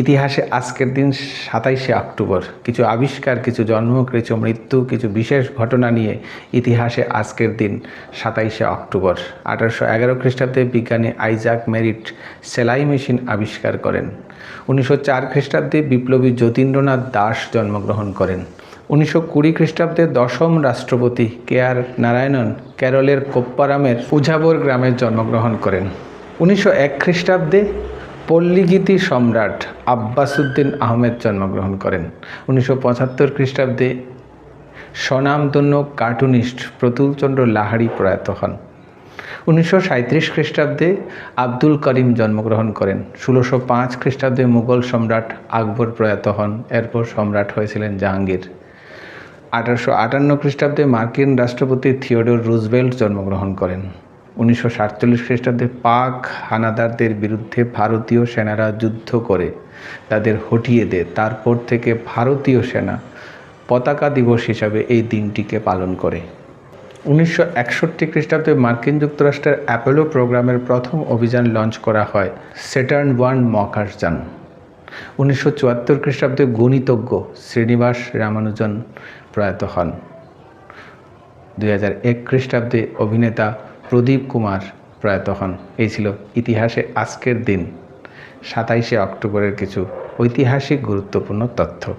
ইতিহাসে আজকের দিন সাতাইশে অক্টোবর। কিছু আবিষ্কার, কিছু জন্ম, কিছু মৃত্যু, কিছু বিশেষ ঘটনা নিয়ে ইতিহাসে আজকের দিন সাতাইশে অক্টোবর। আঠারোশো এগারো খ্রিস্টাব্দে বিজ্ঞানী আইজাক মেরিট সেলাই মেশিন আবিষ্কার করেন। উনিশশো চার খ্রিস্টাব্দে বিপ্লবী যতীন্দ্রনাথ দাস জন্মগ্রহণ করেন। উনিশশো কুড়ি খ্রিস্টাব্দে দশম রাষ্ট্রপতি কে আর নারায়ণন কেরলের কোপ্পারামের উঝাবর গ্রামে জন্মগ্রহণ করেন। উনিশশো এক খ্রিস্টাব্দে পল্লীগীতি সম্রাট আব্বাসুদ্দিন আহমেদ জন্মগ্রহণ করেন। উনিশশো পঁচাত্তর খ্রিস্টাব্দে স্বনামধন্য কার্টুনিস্ট প্রতুলচন্দ্র লাহারি প্রয়াত হন। উনিশশো সাঁত্রিশ খ্রিস্টাব্দে আব্দুল করিম জন্মগ্রহণ করেন। ষোলোশো পাঁচ খ্রিস্টাব্দে মুঘল সম্রাট আকবর প্রয়াত হন। এরপর সম্রাট হয়েছিলেন জাহাঙ্গীর। আঠারোশো আটান্ন খ্রিস্টাব্দে মার্কিন রাষ্ট্রপতি থিওডোর রুজভেল্ট জন্মগ্রহণ করেন। উনিশশো সাতচল্লিশ খ্রিস্টাব্দে পাক হানাদারদের বিরুদ্ধে ভারতীয় সেনারা যুদ্ধ করে, তাদের হটিয়ে দেয়। তারপর থেকে ভারতীয় সেনা পতাকা দিবস হিসাবে এই দিনটিকে পালন করে। উনিশশো একষট্টি খ্রিস্টাব্দে মার্কিন যুক্তরাষ্ট্রের অ্যাপোলো প্রোগ্রামের প্রথম অভিযান লঞ্চ করা হয় সেটার্ন ওয়ান মহাকাশযান। উনিশশো চুয়াত্তর খ্রিস্টাব্দে গণিতজ্ঞ শ্রীনিবাস রামানুজন প্রয়াত হন। দুই হাজার এক খ্রিস্টাব্দে অভিনেতা প্রদীপ কুমার প্রয়াত হন এই ছিল ইতিহাসে আজকের দিন, সাতাইশে অক্টোবরের কিছু ঐতিহাসিক গুরুত্বপূর্ণ তথ্য।